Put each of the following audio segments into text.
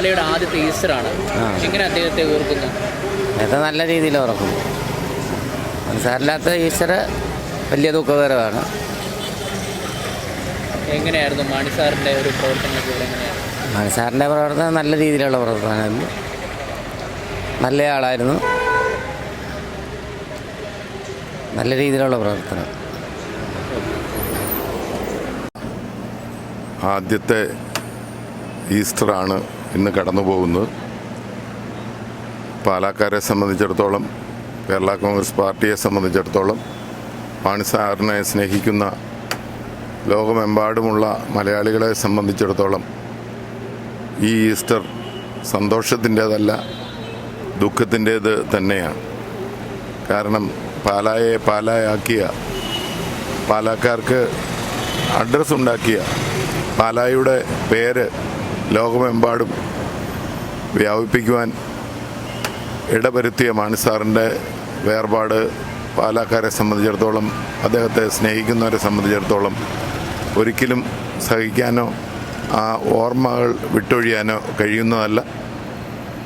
പാലയുടെ ആദ്യത്തെ ഈസ്റ്ററാണ്. എങ്ങനെ അദ്ദേഹത്തെ ഓർക്കുന്നു? അത് നല്ല രീതിയിൽ ഓർക്കുന്നു. മനസ്സാരില്ലാത്ത ഈസ്റ്റർ വലിയ ദുഃഖകരമാണ്. എങ്ങനെയായിരുന്നു മാണി സാറിന്റെ ഒരു പ്രവർത്തനം മണിസാറിന്റെ പ്രവർത്തനം നല്ല രീതിയിലുള്ള പ്രവർത്തനമായിരുന്നു. നല്ല ആളായിരുന്നു. നല്ല രീതിയിലുള്ള പ്രവർത്തനം. ആദ്യത്തെ ഈസ്റ്ററാണ് ഇന്ന് കടന്നു പോകുന്നത്. പാലക്കാരെ സംബന്ധിച്ചിടത്തോളം കേരള കോൺഗ്രസ് പാർട്ടിയെ സംബന്ധിച്ചിടത്തോളം പാണിസാറിനെ സ്നേഹിക്കുന്ന ലോകമെമ്പാടുമുള്ള മലയാളികളെ സംബന്ധിച്ചിടത്തോളം ഈ ഈസ്റ്റർ സന്തോഷത്തിന്റേതല്ല ദുഃഖത്തിന്റേത് തന്നെയാണ്. കാരണം പാലായെ പാലായാക്കിയ പാലാക്കാർക്ക് അഡ്രസ്സുണ്ടാക്കിയ പാലായുടെ പേര് ലോകമെമ്പാടും വ്യാപിപ്പിക്കുവാൻ ഇടവരുത്തിയ മാണിസാറിന്റെ വേർപാട് പാലക്കാരെ സംബന്ധിച്ചിടത്തോളം അദ്ദേഹത്തെ സ്നേഹിക്കുന്നവരെ സംബന്ധിച്ചിടത്തോളം ഒരിക്കലും സഹിക്കാനോ ആ ഓർമ്മകൾ വിട്ടൊഴിയാനോ കഴിയുന്നതല്ല.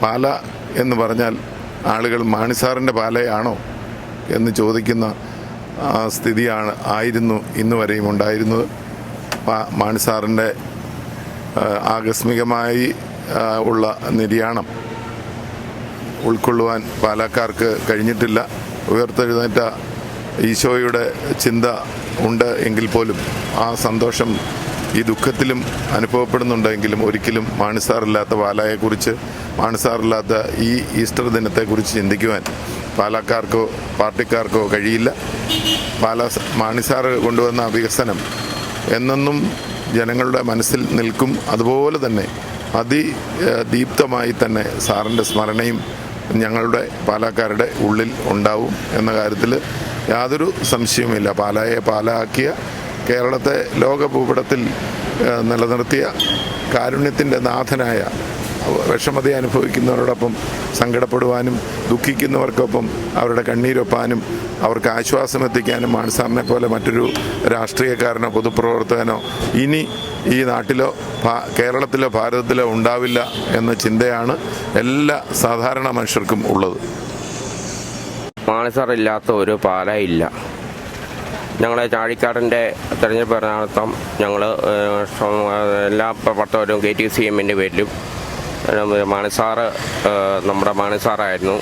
പാല എന്ന് പറഞ്ഞാൽ ആളുകൾ മാണിസാറിന്റെ പാലയാണോ എന്ന് ചോദിക്കുന്ന സ്ഥിതിയാണ് ആയിരുന്നു ഇന്നുവരെയും ഉണ്ടായിരുന്നത്. മാണിസാറിന്റെ ആകസ്മികമായി ഉള്ള നിര്യാണം ഉൾക്കൊള്ളുവാൻ പാലക്കാർക്ക് കഴിഞ്ഞിട്ടില്ല. ഉയർത്തെഴുന്നേറ്റ ഈശോയുടെ ചിന്ത ഉണ്ട് എങ്കിൽ പോലും ആ സന്തോഷം ഈ ദുഃഖത്തിലും അനുഭവപ്പെടുന്നുണ്ടെങ്കിലും ഒരിക്കലും മാണിസാറില്ലാത്ത പാലായെക്കുറിച്ച് മാണിസാറില്ലാത്ത ഈ ഈസ്റ്റർ ദിനത്തെക്കുറിച്ച് ചിന്തിക്കുവാൻ പാലക്കാർക്കോ പാർട്ടിക്കാർക്കോ കഴിയില്ല. പാല മാണിസാറ് കൊണ്ടുവന്ന വികസനം എന്നെന്നും ജനങ്ങളുടെ മനസ്സിൽ നിൽക്കും. അതുപോലെ തന്നെ അതിദീപ്തമായി ദീപ്തമായി തന്നെ സാറിന്റെ സ്മരണയും ഞങ്ങളുടെ പാലക്കാരുടെ ഉള്ളിൽ ഉണ്ടാവും എന്ന കാര്യത്തിൽ യാതൊരു സംശയവുമില്ല. പാലായെ പാലാക്കിയ കേരളത്തെ ലോക ഭൂപടത്തിൽ ഏഹ്, നിലനിർത്തിയ കാരുണ്യത്തിന്റെ നാഥനായ വിഷമത അനുഭവിക്കുന്നവരോടൊപ്പം സങ്കടപ്പെടുവാനും ദുഃഖിക്കുന്നവർക്കൊപ്പം അവരുടെ കണ്ണീരൊപ്പാനും അവർക്ക് ആശ്വാസം എത്തിക്കാനും മാൺസാറിനെ പോലെ മറ്റൊരു രാഷ്ട്രീയക്കാരനോ പൊതുപ്രവർത്തകനോ ഇനി ഈ നാട്ടിലോ കേരളത്തിലോ ഭാരതത്തിലോ ഉണ്ടാവില്ല എന്ന ചിന്തയാണ് എല്ലാ സാധാരണ മനുഷ്യർക്കും ഉള്ളത്. മാണിസാർ ഇല്ലാത്ത ഒരു പാല ഇല്ല. ഞങ്ങളെ ചാഴിക്കാടിന്റെ തെരഞ്ഞെടുപ്പ് എറണാകുളത്തം ഞങ്ങൾ എല്ലാ പട്ടവരും കെ ടി സി എമ്മിന്റെ പേരിലും മാണിസാറ് നമ്മുടെ മാണിസാറായിരുന്നു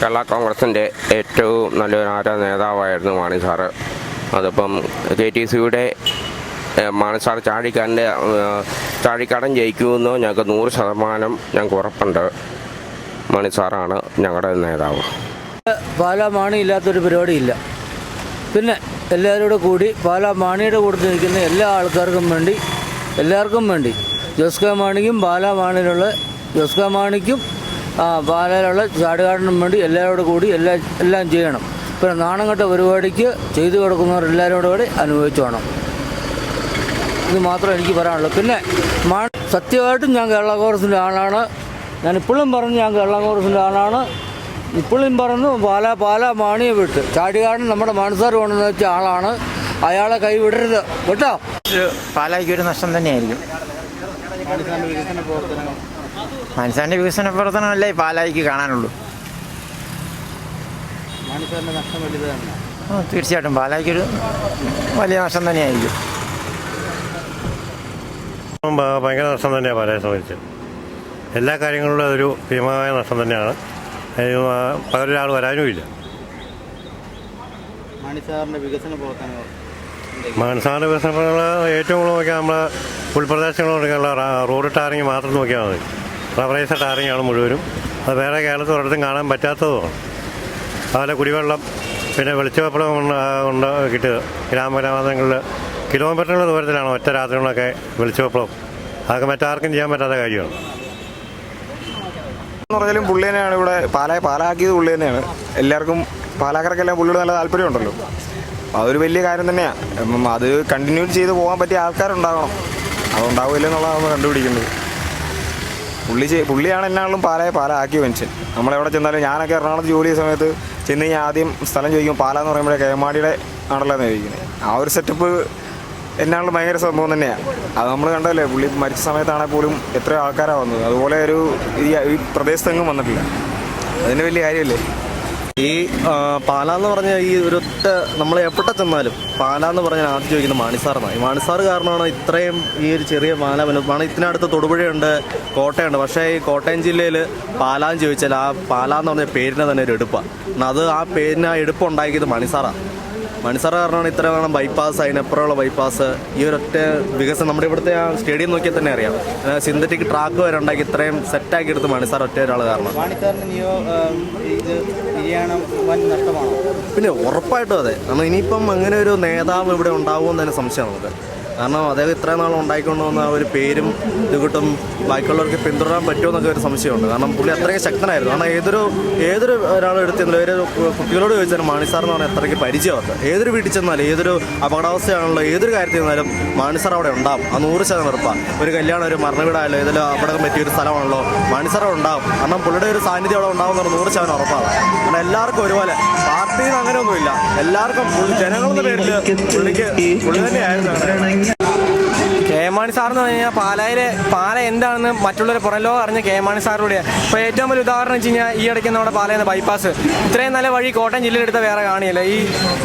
കേരള കോൺഗ്രസിന്റെ ഏറ്റവും നല്ലൊരു ആരാ നേതാവായിരുന്നു മാണിസാറ് അതിപ്പം കെ ടി സിയുടെ മാണിസാർ ചാഴിക്കാടിന്റെ ഏഹ്, ചാഴിക്കാടൻ ജയിക്കുമെന്ന് ഞങ്ങൾക്ക് നൂറ് ശതമാനം ഞങ്ങൾക്ക് ഉറപ്പുണ്ട്. മാണിസാറാണ് ഞങ്ങളുടെ നേതാവ്. പാലാ മാണി ഇല്ലാത്തൊരു പരിപാടിയില്ല. പിന്നെ എല്ലാവരും കൂടി പാലാ മാണിയുടെ കൂടെ നിൽക്കുന്ന എല്ലാ ആൾക്കാർക്കും വേണ്ടി എല്ലാവർക്കും വേണ്ടി ജോസ് കെ മാണിക്കും ബാല മാണിയിലുള്ള ജോസ് കെ മാണിക്കും ബാലയിലുള്ള ചാടുകാടിനും വേണ്ടി എല്ലാവരോടും കൂടി എല്ലാ എല്ലാം ചെയ്യണം. പിന്നെ നാണംകെട്ട പരിപാടിക്ക് ചെയ്തു കൊടുക്കുന്നവർ എല്ലാവരോടും കൂടി അനുഭവിച്ചു വേണം. ഇത് മാത്രമേ എനിക്ക് പറയാനുള്ളൂ. പിന്നെ മാ സത്യമായിട്ടും ഞാൻ കേരള കോൺഗ്രസിന്റെ ആളാണ്. ഞാൻ ഇപ്പോഴും പറഞ്ഞു ഞാൻ കേരള കോൺഗ്രസിന്റെ ആളാണ്. ഇപ്പോഴും പറഞ്ഞു പാല പാല മാണിയെ വിട്ട്. ചാടികാടൻ നമ്മുടെ മാനസാർ കൊണ്ടെന്ന് വെച്ച ആളാണ്. അയാളെ കൈവിടരുത്. കേട്ടോ? പാലായ്ക്ക് ഒരു നഷ്ടം തന്നെയായിരിക്കും. മനസ്സാന്റെ വികസന പ്രവർത്തനമല്ലേ ഈ പാലായ്ക്ക് കാണാനുള്ളൂ. തീർച്ചയായിട്ടും പാലായിക്കൊരു വലിയ നഷ്ടം തന്നെയായിരിക്കും. ഭയങ്കര നഷ്ടം തന്നെയാണ് പാലായി സംബന്ധിച്ച്. എല്ലാ കാര്യങ്ങളിലും അതൊരു ഭീമമായ നഷ്ടം തന്നെയാണ്. പകരൊരാൾ വരാനുമില്ല. മണിസാറിന്റെ വികസന പ്രവർത്തനങ്ങൾ. മാനസാന വികസനങ്ങൾ ഏറ്റവും കൂടുതൽ നോക്കിയാൽ നമ്മൾ ഉൾപ്രദേശങ്ങൾ റോഡ് ടാറിങ് മാത്രം നോക്കിയാൽ മതി. റബറൈസ ടാറിങ്ങാണ് മുഴുവനും. അത് വേറെ കേരളത്തിൽ ഒരിടത്തും കാണാൻ പറ്റാത്തതുമാണ് അതുപോലെ കുടിവെള്ളം പിന്നെ വെളിച്ചവെപ്പളം ഉണ്ട് കിട്ടുക. ഗ്രാമഗ്രാമങ്ങളിൽ കിലോമീറ്ററുകൾ ദൂരത്തിലാണ് ഒറ്റ രാത്രികളൊക്കെ വെളിച്ചവെപ്പളം. അതൊക്കെ മറ്റാർക്കും ചെയ്യാൻ പറ്റാത്ത കാര്യമാണ്. പറഞ്ഞാലും പുള്ളി തന്നെയാണ് ഇവിടെ പാലാ പാലാക്കിയത് പുള്ളി തന്നെയാണ്. എല്ലാവർക്കും പാലാക്കാർക്കെല്ലാം പുള്ളിയോട് നല്ല താല്പര്യമുണ്ടല്ലോ. അതൊരു വലിയ കാര്യം തന്നെയാണ് അത് കണ്ടിന്യൂ ചെയ്ത് പോകാൻ പറ്റിയ ആൾക്കാരുണ്ടാകണം. അതുണ്ടാവില്ല എന്നുള്ളതാണ് നമ്മൾ കണ്ടുപിടിക്കുന്നത് പുള്ളി ചെയ്- പുള്ളിയാണ് എന്നാളും പാലയെ പാല ആക്കി മനുഷ്യൻ. നമ്മളെവിടെ ചെന്നാലും ഞാനൊക്കെ എറണാകുളത്ത് ജോലി ചെയ്ത സമയത്ത് ചെന്ന് കഴിഞ്ഞാൽ ആദ്യം സ്ഥലം ചോദിക്കും പാല എന്ന് പറയുമ്പോഴേ കേമാടിയുടെ ആണല്ലോ എന്ന് ചോദിക്കുന്നത് ആ ഒരു സെറ്റപ്പ് എന്നാളും ഭയങ്കര സംഭവം തന്നെയാണ് അത് നമ്മൾ കണ്ടതല്ലേ പുള്ളി മരിച്ച സമയത്താണെങ്കിൽ പോലും എത്രയോ ആൾക്കാരാണ് വന്നത്. അതുപോലെ ഒരു ഈ പ്രദേശത്തെങ്ങും വന്നിട്ടില്ല. അതിന് വലിയ കാര്യമല്ലേ? ഈ പാല എന്ന് പറഞ്ഞ ഈ ഒരൊറ്റ നമ്മൾ എവിടെ ചെന്നാലും പാല എന്ന് പറഞ്ഞാൽ ആദ്യം ചോദിക്കുന്നത് മാണിസാറെന്നാണ് മാണിസാർ കാരണമാണ് ഇത്രയും ഈ ഒരു ചെറിയ പാല വലുതാണ് ഇതിനടുത്ത് തൊടുപുഴയുണ്ട് കോട്ടയുണ്ട്. പക്ഷേ ഈ കോട്ടയം ജില്ലയിൽ പാലാന്ന് ചോദിച്ചാൽ ആ പാല എന്ന് പറഞ്ഞ പേരിന് തന്നെ ഒരു എടുപ്പാണ് അത് ആ പേരിന് ആ എടുപ്പ് ഉണ്ടാക്കിയത് മണിസാറാണ് മണിസാറ് കാരണമാണ് ഇത്ര വേണം ബൈപ്പാസ് അതിനപ്പുറമുള്ള ബൈപ്പാസ് ഈ ഒരൊറ്റ വികസനം നമ്മുടെ ഇവിടുത്തെ ആ സ്റ്റേഡിയം നോക്കിയാൽ തന്നെ അറിയാം. സിന്തറ്റിക് ട്രാക്ക് വരെ ഉണ്ടാക്കി ഇത്രയും സെറ്റാക്കി എടുത്ത് മണിസാർ ഒറ്റ ഒരാൾ കാരണം. പിന്നെ ഉറപ്പായിട്ടും അതെ. നമ്മൾ ഇനിയിപ്പം അങ്ങനെ ഒരു നേതാവ് ഇവിടെ ഉണ്ടാവുമെന്ന് തന്നെ സംശയം നമുക്ക്. കാരണം അദ്ദേഹം ഇത്രയും നാൾ ഉണ്ടായിക്കൊണ്ടു വന്ന ആ ഒരു പേരും ഇത് കിട്ടും. ബാക്കിയുള്ളവർക്ക് പിന്തുടരാൻ പറ്റുമെന്നൊക്കെ ഒരു സംശയമുണ്ട്. കാരണം പുള്ളി അത്രയും ശക്തനായിരുന്നു. കാരണം ഏതൊരു ഏതൊരു ഒരാൾ എടുത്തിരുന്നില്ല ഒരു കുട്ടികളോട് ചോദിച്ചാലും മാണിസാർ എന്ന് പറഞ്ഞാൽ അത്രയ്ക്ക് പരിചയമാക്കുക ഏതൊരു വീട്ടിൽ ചെന്നാലും ഏതൊരു അപകടാവസ്ഥയാണല്ലോ ഏതൊരു കാര്യത്തിൽ നിന്നാലും മാണിസാർ അവിടെ ഉണ്ടാവും. ആ നൂറ് ശതമാനം ഉറപ്പാണ് ഒരു കല്യാണം ഒരു മരണവീടായാലോ ഇതിൽ അപകടം പറ്റിയ ഒരു സ്ഥലമാണല്ലോ മാണിസാർ അവിടെ ഉണ്ടാവും. കാരണം പുള്ളിയുടെ ഒരു സാന്നിധ്യം അവിടെ ഉണ്ടാവും എന്ന് നൂറ് ശതമാനം ഉറപ്പാണ് കാരണം എല്ലാവർക്കും ഒരുപോലെ. പാർട്ടിയിൽ അങ്ങനെയൊന്നുമില്ല. എല്ലാവർക്കും ജനങ്ങളുടെ പേരിൽ പുള്ളിക്ക് പുള്ളി തന്നെയായിരുന്നു. മാണി സാർ എന്ന് പറഞ്ഞു കഴിഞ്ഞാൽ പാലായിലെ പാല എന്താണെന്ന് മറ്റുള്ളവർ പുറം ലോകം അറിഞ്ഞ കെ മാണി സാറിലൂടെ ഇപ്പോൾ ഏറ്റവും വലിയ ഉദാഹരണം വെച്ച് കഴിഞ്ഞാൽ ഈ ഇടയ്ക്ക് നമ്മുടെ പാലയെന്ന ബൈപ്പാസ് ഇത്രയും നല്ല വഴി കോട്ടയം ജില്ലയിലെടുത്ത വേറെ കാണിയില്ല ഈ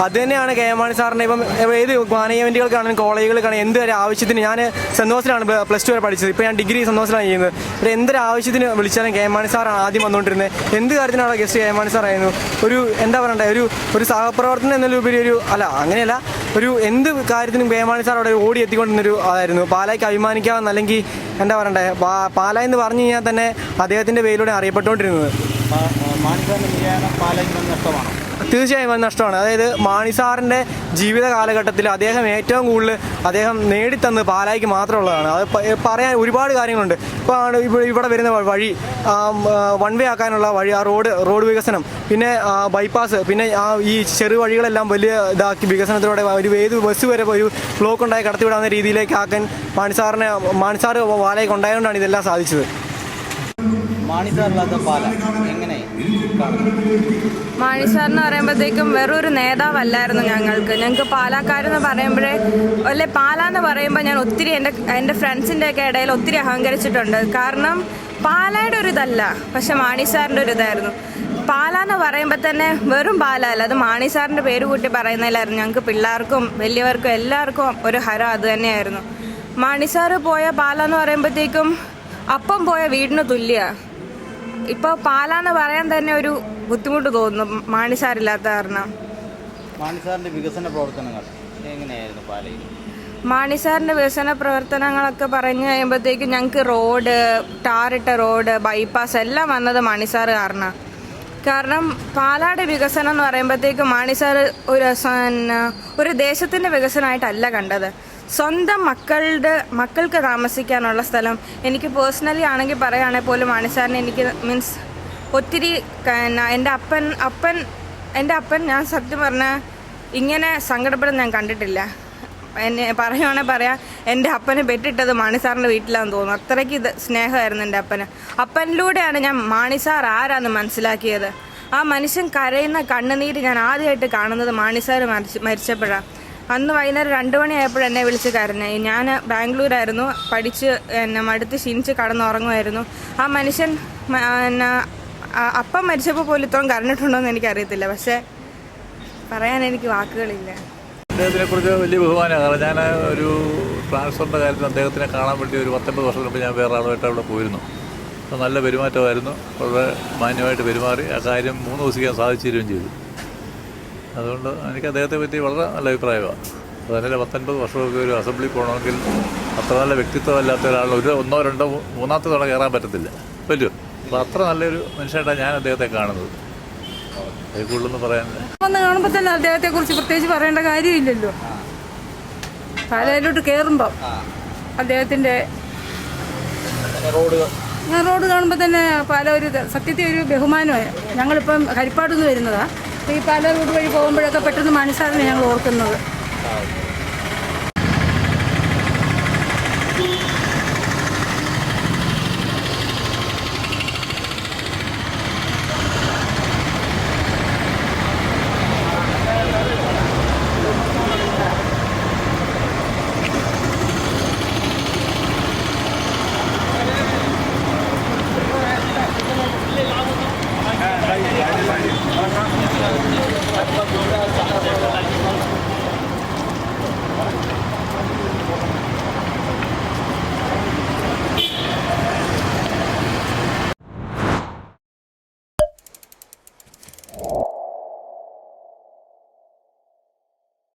അത് തന്നെയാണ് കെ മാണി സാറിന്റെ ഇപ്പം ഏത് ഗാന ഇവന്റുകൾക്കാണെങ്കിലും കോളേജുകൾക്കാണെങ്കിൽ എന്തൊരു ആവശ്യത്തിന് ഞാൻ സന്തോഷത്തിലാണ് പ്ലസ് ടു വരെ പഠിച്ചത്. ഇപ്പോൾ ഞാൻ ഡിഗ്രി സന്തോഷത്തിലാണ് ചെയ്യുന്നത്. ഇവിടെ എന്തൊരു ആവശ്യത്തിന് വിളിച്ചാലും കെ മാണി സാറാണ് ആദ്യം വന്നുകൊണ്ടിരുന്നത്. എന്ത് കാര്യത്തിനാണ് ഗസ്റ്റ് കെ മാണി സാറായിരുന്നു ഒരു എന്താ പറയണ്ടേ? ഒരു ഒരു സഹപ്രവർത്തനം എന്നതിലുപരി ഒരു അല്ല അങ്ങനെയല്ല. ഒരു എന്ത് കാര്യത്തിനും ബേമാണി സാർ അവിടെ ഓടി എത്തിക്കൊണ്ടിരുന്നൊരു അതായിരുന്നു. പാലായ്ക്ക് അഭിമാനിക്കാമെന്ന് അല്ലെങ്കിൽ എന്താ പറയണ്ടേ പാല എന്ന് പറഞ്ഞു കഴിഞ്ഞാൽ തന്നെ അദ്ദേഹത്തിന്റെ പേരിലൂടെ അറിയപ്പെട്ടുകൊണ്ടിരുന്നത്. നിര്യാണം പാലയ്ക്ക് നഷ്ടമാണോ? തീർച്ചയായും അത് നഷ്ടമാണ്. അതായത് മാണി സാറിന്റെ ജീവിത കാലഘട്ടത്തിൽ അദ്ദേഹം ഏറ്റവും കൂടുതൽ അദ്ദേഹം നേടിത്തന്നത് പാലായിക്ക് മാത്രമുള്ളതാണ്. അത് പറയാൻ ഒരുപാട് കാര്യങ്ങളുണ്ട്. ഇപ്പോൾ ഇവിടെ വരുന്ന വഴി വൺ വേ ആക്കാനുള്ള വഴി ആ റോഡ് റോഡ് വികസനം പിന്നെ ബൈപ്പാസ് പിന്നെ ആ ഈ ചെറു വഴികളെല്ലാം വലിയ ഇതാക്കി വികസനത്തിലൂടെ ഒരു ഏത് ബസ് വരെ ഒരു ബ്ലോക്ക് ഉണ്ടായി കടത്തിവിടാവുന്ന രീതിയിലേക്ക് ആക്കാൻ മാണിസാറിനെ മാണിസാർ പാലയ്ക്ക് ഉണ്ടായതുകൊണ്ടാണ് ഇതെല്ലാം സാധിച്ചത്. മാണിസാറില്ലാത്ത പാല എങ്ങനെ കാണുന്നു മാണിസാർ എന്ന് പറയുമ്പോഴത്തേക്കും വെറൊരു നേതാവല്ലായിരുന്നു ഞങ്ങൾക്ക്. ഞങ്ങൾക്ക് പാലാക്കാരെന്ന് പറയുമ്പോഴേ അല്ലെ പാല എന്ന് പറയുമ്പോൾ ഞാൻ ഒത്തിരി എന്റെ എന്റെ ഫ്രണ്ട്സിന്റെയൊക്കെ ഇടയിൽ ഒത്തിരി അഹങ്കരിച്ചിട്ടുണ്ട്. കാരണം പാലയുടെ ഒരു ഇതല്ല പക്ഷെ മാണി സാറിന്റെ ഒരു ഇതായിരുന്നു. പാല എന്ന് പറയുമ്പോൾ തന്നെ വെറും പാല അല്ല അത് മാണിസാറിന്റെ പേര് കൂട്ടി പറയുന്നതിലായിരുന്നു. ഞങ്ങൾക്ക് പിള്ളേർക്കും വലിയവർക്കും എല്ലാവർക്കും ഒരു ഹരം അത് തന്നെയായിരുന്നു. മാണി സാർ പോയ പാല എന്ന് പറയുമ്പോഴത്തേക്കും അപ്പം പോയ വീടിന് തുല്യമാണ് ഇപ്പോൾ പാലാന്ന് പറയാൻ തന്നെ ഒരു ബുദ്ധിമുട്ട് തോന്നുന്നു. മാണിസാറില്ലാത്ത കാരണം. മാണിസാറിന്റെ വികസന പ്രവർത്തനങ്ങൾ എങ്ങനെയായിരുന്നു പാലയിൽ? മാണിസാറിന്റെ വികസന പ്രവർത്തനങ്ങളൊക്കെ പറഞ്ഞു കഴിയുമ്പോഴത്തേക്കും ഞങ്ങൾക്ക് റോഡ് ടാറിട്ട റോഡ് ബൈപ്പാസ് എല്ലാം വന്നത് മാണിസാർ കാരണം. കാരണം പാലാട് വികസനം എന്ന് പറയുമ്പോഴത്തേക്കും മാണിസാർ ഒരു ഒരു ദേശത്തിന്റെ വികസനമായിട്ടല്ല കണ്ടത്. സ്വന്തം മക്കളുടെ മക്കൾക്ക് താമസിക്കാനുള്ള സ്ഥലം. എനിക്ക് പേഴ്സണലി ആണെങ്കിൽ പറയുകയാണെങ്കിൽ പോലും മാണിസാറിന് എനിക്ക് മീൻസ് ഒത്തിരി എന്റെ അപ്പൻ അപ്പൻ എന്റെ അപ്പൻ ഞാൻ സത്യം പറഞ്ഞാൽ ഇങ്ങനെ സങ്കടപ്പെടുന്ന ഞാൻ കണ്ടിട്ടില്ല. എന്നെ പറയുവാണെങ്കിൽ പറയാം എന്റെ അപ്പനെ പെട്ടിട്ടത് മാണിസാറിന്റെ വീട്ടിലാന്ന് തോന്നുന്നു. അത്രയ്ക്ക് ഇത് സ്നേഹമായിരുന്നു എന്റെ അപ്പന്. അപ്പനിലൂടെയാണ് ഞാൻ മാണിസാർ ആരാന്ന് മനസ്സിലാക്കിയത്. ആ മനുഷ്യൻ കരയുന്ന കണ്ണുനീര് ഞാൻ ആദ്യമായിട്ട് കാണുന്നത് മാണിസാർ മരിച്ച മരിച്ചപ്പോഴാണ്. അന്ന് വൈകുന്നേരം രണ്ട് മണിയായപ്പോൾ എന്നെ വിളിച്ച് കരഞ്ഞു. ഞാൻ ബാംഗ്ലൂരായിരുന്നു. പഠിച്ച് എന്നെ മടുത്ത് ക്ഷീണിച്ച് കടന്നുറങ്ങുമായിരുന്നു. ആ മനുഷ്യൻ എന്നെ അപ്പം മരിച്ചപ്പോൾ പോലും ഇത്രയും കരഞ്ഞിട്ടുണ്ടോ എന്ന് എനിക്കറിയത്തില്ല. പക്ഷേ പറയാൻ എനിക്ക് വാക്കുകളില്ല. അദ്ദേഹത്തിനെ കുറിച്ച് വലിയ ബഹുമാനമാണ്. കാരണം ഞാൻ ഒരു ട്രാൻസ്ഫറിന്റെ കാര്യത്തിൽ അദ്ദേഹത്തിനെ കാണാൻ വേണ്ടി ഒരു പത്തൊമ്പത് വർഷം മുമ്പ് ഞാൻ വേറെ ആളുമായിട്ട് അവിടെ പോയിരുന്നു. നല്ല പെരുമാറ്റമായിരുന്നു. വളരെ മാന്യമായിട്ട് പെരുമാറി. ആ കാര്യം മൂന്ന് ദിവസിക്കാൻ സാധിച്ചു തരികയും ചെയ്തു. അതുകൊണ്ട് എനിക്ക് അദ്ദേഹത്തെ പറ്റി വളരെ നല്ല അഭിപ്രായമാണ്. അതുപോലെ പത്തൊൻപത് വർഷമൊക്കെ ഒരു അസംബ്ലി പോകണമെങ്കിൽ അത്ര നല്ല വ്യക്തിത്വമല്ലാത്ത ഒരാൾ ഒരു ഒന്നോ രണ്ടോ മൂന്നാമത്തെ തവണ കയറാൻ പറ്റത്തില്ല. പറ്റുമോ അപ്പോൾ അത്ര നല്ലൊരു മനുഷ്യനായിട്ടാണ് ഞാൻ അദ്ദേഹത്തെ കാണുന്നത്. അതിൽ പറയാനില്ല വന്ന് കാണുമ്പോൾ തന്നെ അദ്ദേഹത്തെ കുറിച്ച് പ്രത്യേകിച്ച് പറയേണ്ട കാര്യമില്ലല്ലോ. പാലയിലോട്ട് കയറുമ്പോൾ ഞാൻ റോഡ് കാണുമ്പോൾ തന്നെ പാല ഒരു സത്യത്തെ ഒരു ബഹുമാനമായ ഞങ്ങളിപ്പം ഹരിപ്പാട് നിന്ന് വരുന്നതാ. ഈ പാല റോഡ് വഴി പോകുമ്പോഴൊക്കെ പെട്ടെന്ന് മനസ്സാണ് ഞങ്ങൾ ഓർക്കുന്നത്.